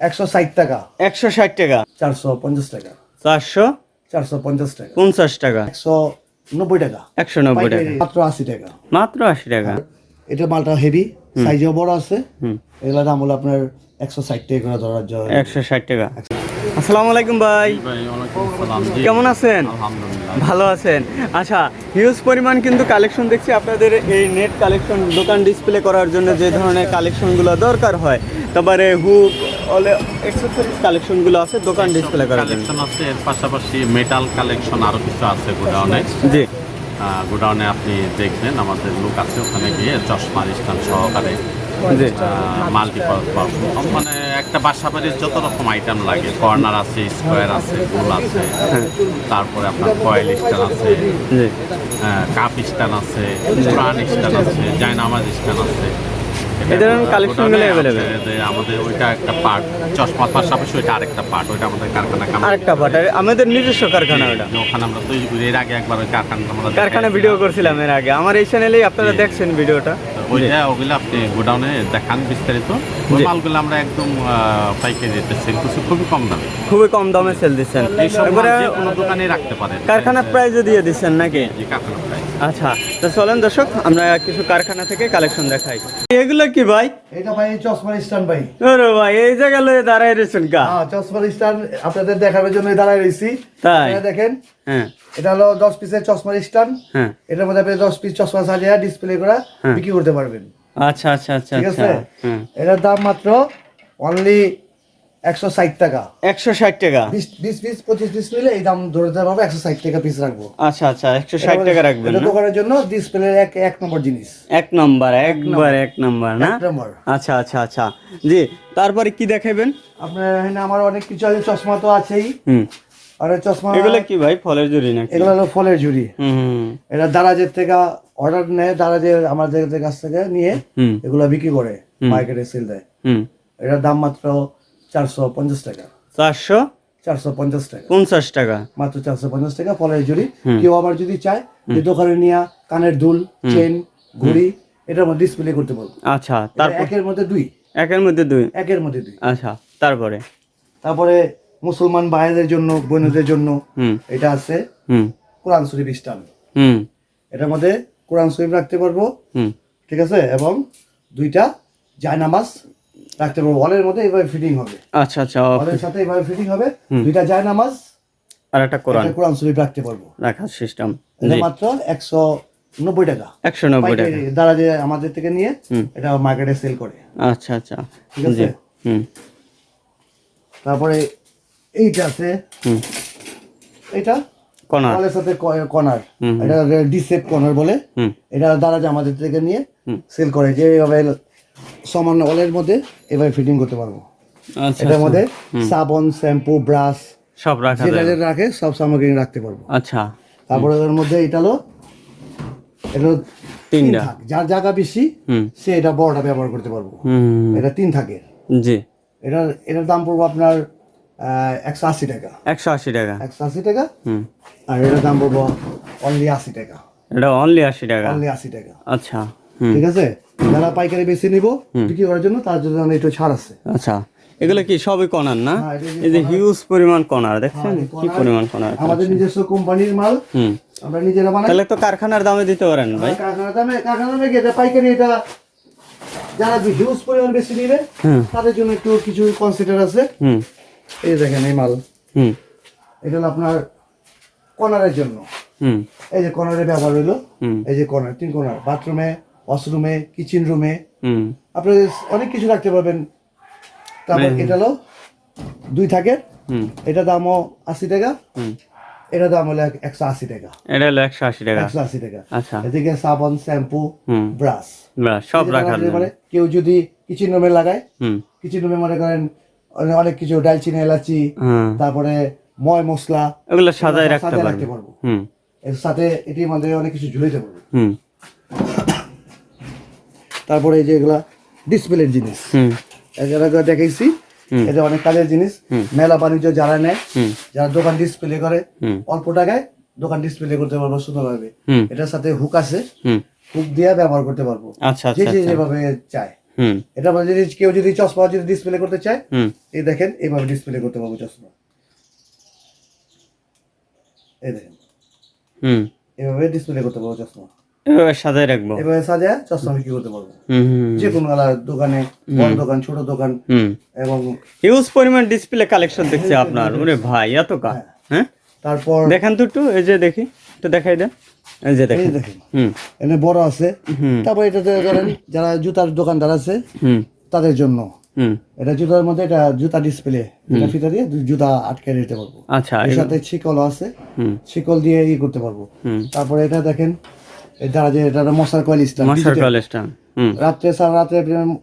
একশো ষাট টাকা। একশো ষাট টাকা। চারশো পঞ্চাশ টাকা। চারশো? চারশো পঞ্চাশ টাকা। পঞ্চাশ টাকা। একশো নব্বই টাকা। একশো নব্বই টাকা। মাত্র আশি টাকা। মাত্র আশি টাকা। এটা মালটা হেভি সাইজেও বড় আছে। এগুলোর দাম হলো আপনার একশো ষাট টাকা করে ধরার জন্য। একশো ষাট টাকা। আসসালামু আলাইকুম ভাই। কেমন আছেন? ভালো আছেন। আচ্ছা হিউজ পরিমাণ কিন্তু কালেকশন দেখছি। আপনাদের এই নেট কালেকশন দোকান ডিসপ্লে করার জন্য যে ধরনের কালেকশনগুলো দরকার হয় তারপরে হুক অলে এক্সেসরিজ কালেকশনগুলো আছে দোকান ডিসপ্লে করার জন্য। কালেকশন আছে এর পাশাপাশি মেটাল কালেকশন আরও কিছু আছে গোডাউনে জি। গোডাউনে আপনি দেখবেন আমাদের লোক আছে ওখানে গিয়ে চশমা স্থান সহকারে। মাল্টিপারপাস মানে একটা বাসা বাড়ির যত রকম আইটেম লাগে কর্নার আছে স্কোয়ার আছে গোল আছে তারপরে আপনার কয়েল স্ট্যান্ড আছে কাপ স্ট্যান্ড আছে প্রাণ স্ট্যান্ড আছে জায়নামাজ স্ট্যান্ড আছে। এই ধরনের আমাদের ওইটা একটা পার্ট চশমার পাশাপাশি ওইটা আরেকটা পার্ট ওইটা আমাদের কারখানা কাম আরেকটা বাটার আমাদের নিজস্ব কারখানা ওটা। ওখানে আমরা তৈরি করি। এর আগে একবার ওই কারখানা আমরা কারখানা ভিডিও করছিলাম এর আগে। আমার এই চ্যানেলেই আপনারা দেখছেন ভিডিওটা ওইটা ওগুলো আপনি গোডাউনে দেখান বিস্তারিত। ওই। মালগুলো আমরা একদম পাইকারি রেটে সেল করছি খুবই কম দামে। খুবই কম দামে সেল দিচ্ছেন। এই সব কোনো দোকানে রাখতে পারেন। কারখানার প্রাইজও দিয়ে দিচ্ছেন নাকি? কারখানা আচ্ছা তো চলেন দর্শক আমরা কিছু কারখানা থেকে কালেকশন দেখাই। এগুলো কি ভাই? এটা ভাই চশমার স্ট্যান্ড ভাই। ওরে ভাই এই জায়গা লয়ে দাঁড়াই রয়েছেন কা হ্যাঁ চশমার স্ট্যান্ড আপনাদের দেখানোর জন্য দাঁড়ায় রয়েছি। তাই? দেখেন হ্যাঁ। এটা হলো দশ পিসের চশমার স্ট্যান্ড হ্যাঁ। এটার মধ্যে আপনি দশ পিস চশমা সাজিয়ে ডিসপ্লে করা হ্যাঁ। বিক্রি করতে পারবেন। আচ্ছা আচ্ছা আচ্ছা ঠিক আচ্ছা। আছে? হ্যাঁ। এটার দাম মাত্র অনলি একশো ষাট টাকা। একশো ষাট টাকা? বিশ পিস পঁচিশ পিস নিলে এই দাম ধরতে পারব একশো ষাট টাকা পিস রাখব। আচ্ছা আচ্ছা একশো ষাট টাকা রাখবেন দোকানের জন্য ডিসপ্লে এক এক নম্বর জিনিস। এক নম্বর একবার এক নম্বর না? নম্বর। আচ্ছা আচ্ছা আচ্ছা। জি তারপরে কি দেখাবেন? আপনার এখানে আমার অনেক কিছু আছে চশমা তো আছেই। হুম। আর চশমা এগুলো কি ভাই ফলের জুড়ি নাকি? এগুলো হলো ফলের ঝুড়ি এটা দারাজের থেকে অর্ডার নেয় দারাজের আমাদের কাছ থেকে নিয়ে হুম। এগুলো বিক্রি করে মার্কেটে সেল দেয়। হুম। এটার দাম মাত্র চারশো পঞ্চাশ টাকা। চারশো? চারশো পঞ্চাশ টাকা। পঞ্চাশ টাকা। মাত্র চারশো পঞ্চাশ টাকা ফলের জুড়ি কেউ আবার যদি চায় যে দোকানে নিয়ে কানের দুল চেন ঘড়ি এটার মধ্যে ডিসপ্লে করতে পারব আচ্ছা তারপর? একের মধ্যে দুই। একের মধ্যে দুই? একের মধ্যে দুই। আচ্ছা তারপরে? তারপরে মুসলমান ভাইদের জন্য বোনদের জন্য এটা আছে কোরআন শরীফ স্টান হুম। এটার মধ্যে কোরআন শরীফ রাখতে পারব। ঠিক আছে? এবং দুইটা জায়নামাজ রাখতে পারব ওয়ালের মধ্যে এইভাবে ফিটিং হবে। আচ্ছা আচ্ছা ওয়ালের সাথে এইভাবে ফিটিং হবে। দুইটা জায়নামাজ আর একটা কোরআন। কোরআন শরীফ রাখতে পারব। রাখার সিস্টেম এটা মাত্র একশো নব্বই টাকা। একশো নব্বই টাকা। দ্বারা যে আমাদের থেকে নিয়ে এটা মার্কেটে সেল করে। আচ্ছা আচ্ছা। ঠিক আছে? হুম। তারপরে এইটা আছে। হুম। এটা ওয়ালের সাথে কর্নার এটা ডিসেপ কর্নার বলে। হুম। এটা দ্বারা যে আমাদের থেকে নিয়ে। সেল করে। যে সমান ওয়ালের মধ্যে এভাবে ফিটিং করতে পারব। আচ্ছা এটার আচ্ছা। মধ্যে সাবন শ্যাম্পু ব্রাশ সব রাখা যেটা যেটা রাখে সব সামগ্রী রাখতে পারব। আচ্ছা। তারপরে এর মধ্যে এটা হলো এটা তিন তিনটা। যার জায়গা বেশি সে এটা বড়টা ব্যবহার করতে পারব। এটা তিন থাকে জি। এটার এটার দাম পড়ব আপনার একশো আশি টাকা। একশো আশি টাকা। একশো আশি টাকা। আর এটার দাম পড়ব অনলি আশি টাকা। এটা অনলি আশি টাকা। অনলি আশি টাকা। আচ্ছা। ঠিক আছে? যারা পাইকারি বেশি নিব বিক্রি করার জন্য তার জন্য একটু ছাড় আছে। আচ্ছা এগুলো কি সবই কনার না? হ্যাঁ, এই যে হিউজ পরিমাণ কনার দেখছেন? হ্যাঁ, কি পরিমাণ কনার আমাদের নিজস্ব কোম্পানির মাল আমরা নিজেরা বানাই। তাহলে তো কারখানার দামে দিতে পারেন ভাই। কারখানা দামে কারখানা দামে গিয়ে পাইকারি এটা যারা হিউজ পরিমাণ বেশি নিবে তাদের জন্য একটু কিছু কনসিডার আছে। হুম। এই দেখেন এই মাল। হুম। এটা হলো আপনার কর্নারের জন্য। হুম। এই যে কর্নারের ব্যবহার হলো। হুম। এই যে কর্নার তিন কর্নার বাথরুমে ওয়াশরুমে কিচেন রুমে আপনি অনেক কিছু রাখতে পারবেন। তারপর এটা হলো দুই থাকে এটা দামও আশি টাকা। হুম। এটা দাম হলো একশো আশি টাকা। এটা হলো একশো আশি টাকা। একশো আশি টাকা। আচ্ছা। এদিকে সাবান শ্যাম্পু ব্রাশ। সব জন্য। মানে কেউ যদি কিচেন রুমে লাগায় হুম। কিচেন রুমে মনে করেন অনেক কিছু ডালচিনি এলাচি তারপরে ময় মশলা এগুলো সাজায় রাখতে পারব। এর সাথে এটির মধ্যে অনেক কিছু ঝুলাইতে পারব। হুম। তারপরে এই যে এগুলা ডিসপ্লের জিনিস। এগুলা দেখাইছি হুম। এটা অনেক কাজের জিনিস। মেলা বাণিজ্য যারা নেয় যারা দোকান ডিসপ্লে করে অল্প টাকায় দোকান ডিসপ্লে করতে পারব সুন্দরভাবে। হুম। এটার সাথে হুক আছে। হুক দিয়ে ব্যবহার করতে পারব। আচ্ছা যে আচ্ছা যে আচ্ছা। যেভাবে চায়। এটা মানে যদি কেউ যদি চশমা যদি ডিসপ্লে করতে চায় এই দেখেন এইভাবে ডিসপ্লে করতে পারব চশমা। এই দেখেন। হুম। এভাবে ডিসপ্লে করতে পারব চশমা। এভাবে সাজায় রাখব। এভাবে সাজায় চশমা বিক্রি করতে পারব? যে কোনো দোকানে বড় দোকান ছোট দোকান এবং হিউজ পরিমাণ ডিসপ্লে কালেকশন দেখছি আপনার। ওরে ভাই এত কা হ্যাঁ। তারপর দেখান তো একটু এই যে দেখি একটু দেখাই দেন। এই যে দেখেন। দেখেন। হুম। এখানে বড় আছে। তারপর এটাতে ধরেন যারা জুতার দোকানদার আছে তাদের জন্য। হুম। এটা জুতার মধ্যে এটা জুতা ডিসপ্লে এটা ফিতা দিয়ে জুতা আটকে দিতে পারব। আচ্ছা এর সাথে শিকলও আছে। হুম। শিকল দিয়ে ই করতে পারব। তারপরে এটা দেখেন এই যে এটা মশার কয়েল স্টার মশার কয়েল স্টান রাত্রে সারা রাত্রে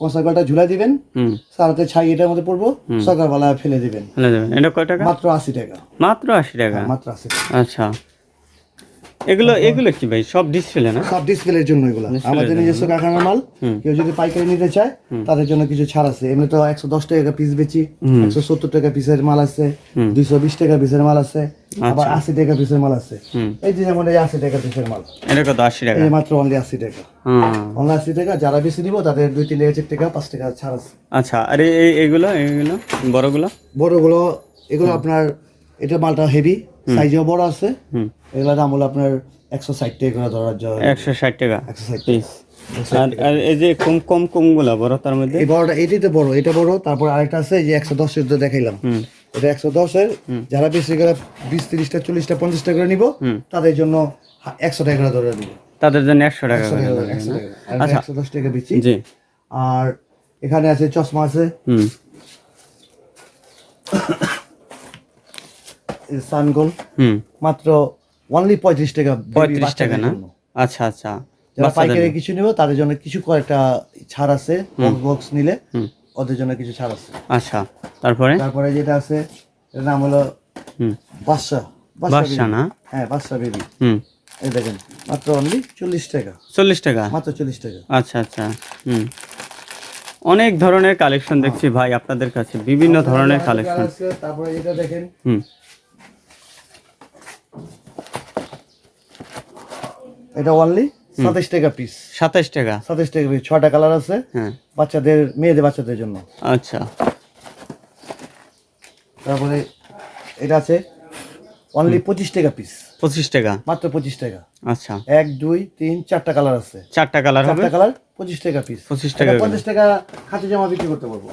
মশার কয়েলটা ঝুলা দিবেন হুম। সারা রাতে ছাই এটার মধ্যে পড়ব সকালবেলা ফেলে দিবেন। ফেলে দেবেন। এটা কয় টাকা? মাত্র আশি টাকা। মাত্র আশি টাকা? মাত্র আশি টাকা। আচ্ছা। এগুলো এগুলো কি ভাই? সব ডিসপ্লে না? সব ডিসপ্লের জন্য এগুলো। আমাদের নিজস্ব কারখানার মাল। কেউ যদি পাইকারি নিতে চায় তাদের জন্য কিছু ছাড় আছে। এমনি তো একশো দশ টাকা পিস বেচি একশো সত্তর টাকা পিসের মাল আছে দুইশো বিশ টাকা পিসের মাল আছে আবার আশি টাকা পিসের মাল আছে। এই যে যেমন এই আশি টাকা পিসের মাল। এটা কত? আশি টাকা? এই মাত্র অনলি আশি টাকা। অনলি আশি টাকা যারা বেশি দিব তাদের দুই তিন টাকা চার টাকা পাঁচ টাকা ছাড় আছে। আচ্ছা আর এইগুলো এইগুলো বড়গুলো? বড়গুলো এগুলো আপনার এটা মালটা হেভি সাইজেও বড় আছে। হুম। এগুলোর দাম হলো আপনার একশো ষাট টাকা করে ধরার জন্য। একশো ষাট টাকা। একশো ষাট পিস আর আর এই যে কম কম কমগুলো বড় তার মধ্যে? এই বড়টা এটাই তো বড় এটা বড়। তারপর আরেকটা আছে এই যে একশো দশের তো দেখাইলাম। এটা একশো দশের যারা বেশি করে বিশ তিরিশটা চল্লিশটা পঞ্চাশটা করে নিব তাদের জন্য একশো টাকা করে ধরে দিব তাদের জন্য একশো টাকা একশো আচ্ছা। একশো দশ টাকা বেচি। জি। আর এখানে আছে চশমা আছে। হুম। সানগোল মাত্র অনলি পঁয়ত্রিশ টাকা পঁয়ত্রিশ টাকা না? আচ্ছা আচ্ছা। যারা পাইকারি কিছু নিব তাদের জন্য কিছু কয়েকটা ছাড় আছে বক্স নিলে ওদের জন্য কিছু ছাড় আছে। আচ্ছা তারপরে? তারপরে যেটা আছে এর নাম হলো বাদশা বাদশা না? হ্যাঁ বাদশা বেবি হুম। এই দেখেন মাত্র অনলি চল্লিশ টাকা। চল্লিশ টাকা? মাত্র চল্লিশ টাকা। আচ্ছা আচ্ছা। হুম। অনেক ধরনের কালেকশন দেখছি ভাই আপনাদের কাছে বিভিন্ন ধরনের কালেকশন তারপরে এটা দেখেন হুম। এটা অনলি সাতাইশ টাকা পিস সাতাইশ টাকা। সাতাইশ টাকা পিস ছটা কালার আছে। হ্যাঁ। বাচ্চাদের মেয়েদের বাচ্চাদের জন্য। আচ্ছা। তারপরে এটা আছে অনলি পঁচিশ টাকা পিস পঁচিশ টাকা। মাত্র পঁচিশ টাকা। আচ্ছা। এক দুই তিন চারটা কালার আছে। চারটা কালার চারটা কালার পঁচিশ টাকা পিস 25 টাকা করে। পঞ্চাশ টাকা খাতি জামা বিক্রি করতে পারব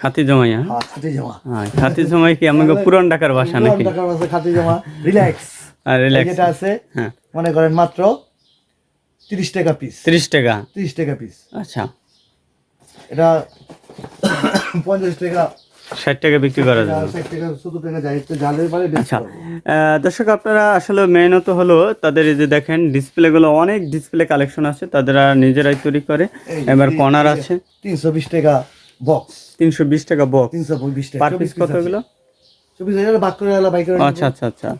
খাতি জমাই হ্যাঁ? হ্যাঁ খাতি জামা। হ্যাঁ খাতি জমাই কি আমাকে পুরান ঢাকার বাসা নাকি? টাকার আছে খাতি জামা। রিল্যাক্স যেটা আছে হ্যাঁ। মনে করেন মাত্র তিরিশ টাকা পিস তিরিশ টাকা? তিরিশ টাকা পিস আচ্ছা। এটা পঞ্চাশ টাকা। ষাট টাকা বিক্রি করা যাবে। আচ্ছা। দর্শক আপনারা আসলে মেহনত হলো তাদের এই যে দেখেন ডিসপ্লেগুলো অনেক ডিসপ্লে কালেকশন আছে তারা নিজেরাই তৈরি করে। এবার কর্নার আছে। তিনশো বিশ টাকা বক্স তিনশো বিশ টাকা বক্স তিনশো বিশ টাকা পার পিস কত এগুলো চব্বিশ হাজার করে বাইক আচ্ছা আচ্ছা আচ্ছা।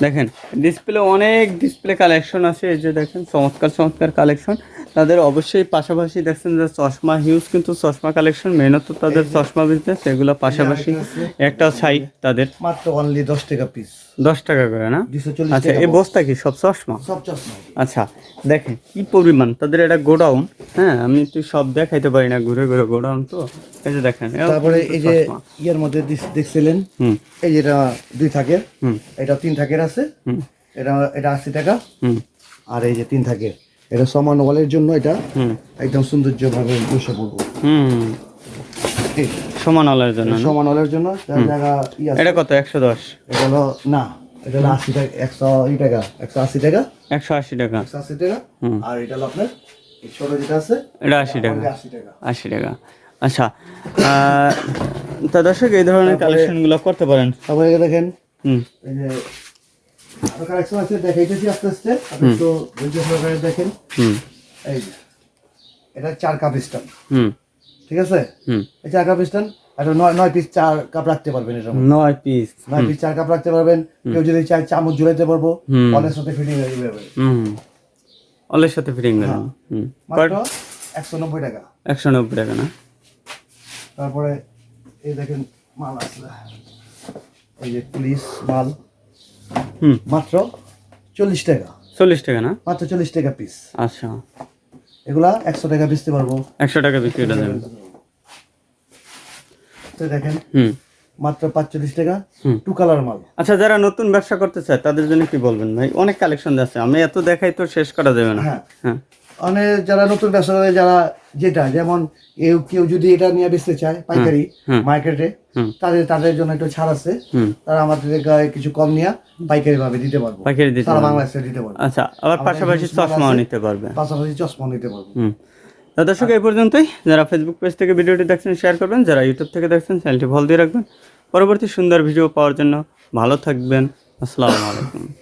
দেখেন ডিসপ্লে অনেক ডিসপ্লে কালেকশন আছে এই যে দেখেন চমৎকার চমৎকার কালেকশন তাদের অবশ্যই পাশাপাশি দেখছেন যে চশমা হিউজ কিন্তু চশমা কালেকশন মেহনত তাদের চশমা বিজনেস এগুলো পাশাপাশি একটা সাইট তাদের। মাত্র অনলি দশ টাকা পিস দশ টাকা করে না? আচ্ছা এই বস্তা কি? সব চশমা? সব চশমা। আচ্ছা দেখেন কি পরিমাণ? তাদের এটা গোডাউন হ্যাঁ আমি তো সব দেখাইতে পারি না ঘুরে ঘুরে গোডাউন তো। এই যে দেখেন তারপরে এই যে ইয়ার মধ্যে দেখছিলেন? হুম। এই যেটা দুই থাকের। হুম। এটা তিন থাকের আছে। হুম। এটা এটা আশি টাকা। হুম। আর এই যে তিন থাকের। এটা সমান ওয়ালের জন্য এটা একদম সৌন্দর্যভাবে বসে পড়ব। সমান আলার জন্য সমান ওয়ালের জন্য জায়গা এটা কত? একশো দশ? এটা হলো না এটা হলো আশি টাকা একশো ই টাকা একশো আশি টাকা। একশো আশি টাকা। একশো আশি টাকা। আর এটা হলো আপনার ছোট যেটা আছে এটা আশি টাকা। আশি টাকা। আশি টাকা। আচ্ছা তা দর্শক এই ধরনের কালেকশনগুলো করতে পারেন। তারপরে দেখেন হুম। এই যে কালেকশন আছে দেখাইতেছি আস্তে আস্তে। আপনি একটু ধৈর্য সহকারে দেখেন। এই যে এটা চার কাপ স্ট্যান্ড ঠিক আছে? এই চার কাপ স্ট্যান্ড একটা নয় নয় পিস চার কাপ রাখতে পারবেন এটার নয় পিস নয় পিস চার কাপ রাখতে পারবেন। কেউ যদি চায় চামচ ঝুলাইতে পারব হুম। সাথে ফিটিং হয়ে যাবে। অলের সাথে ফিটিং মাত্র একশো নব্বই টাকা। একশো নব্বই টাকা না? তারপরে এই দেখেন মাল আছে। এই যে পুলিশ মাল। মাত্র চল্লিশ টাকা। চল্লিশ টাকা না? মাত্র চল্লিশ টাকা পিস আচ্ছা। এগুলা একশো টাকা বেচতে পারব। একশো টাকা বিক্রি করে দেবেন। তো দেখেন হুম। মাত্র পাঁচচল্লিশ টাকা। টু কালার মাল। আচ্ছা যারা নতুন ব্যবসা করতে চায় তাদের জন্য কি বলবেন ভাই? অনেক কালেকশন আছে। আমি এত দেখাই তো শেষ করা যাবে না। হ্যাঁ। হ্যাঁ। অনেক যারা নতুন ব্যবসা করে যারা যেটা যেমন কেউ কেউ যদি এটা নিয়ে বেচতে চায় পাইকারি মার্কেটে তাদের তাদের জন্য একটু ছাড় আছে। তারা আমাদের গায়ে কিছু কম নিয়ে পাইকারি ভাবে দিতে পারব। পাইকারি দিতে সারা। বাংলাদেশে দিতে পারব। আচ্ছা আবার পাশাপাশি চশমাও নিতে পারবে। পাশাপাশি চশমা নিতে পারব। দর্শক এই পর্যন্তই। যারা ফেসবুক পেজ থেকে ভিডিওটি দেখছেন শেয়ার করবেন যারা ইউটিউব থেকে দেখছেন চ্যানেলটি ফলো দিয়ে রাখবেন। পরবর্তী সুন্দর ভিডিও পাওয়ার জন্য ভালো থাকবেন। আসসালামু আলাইকুম।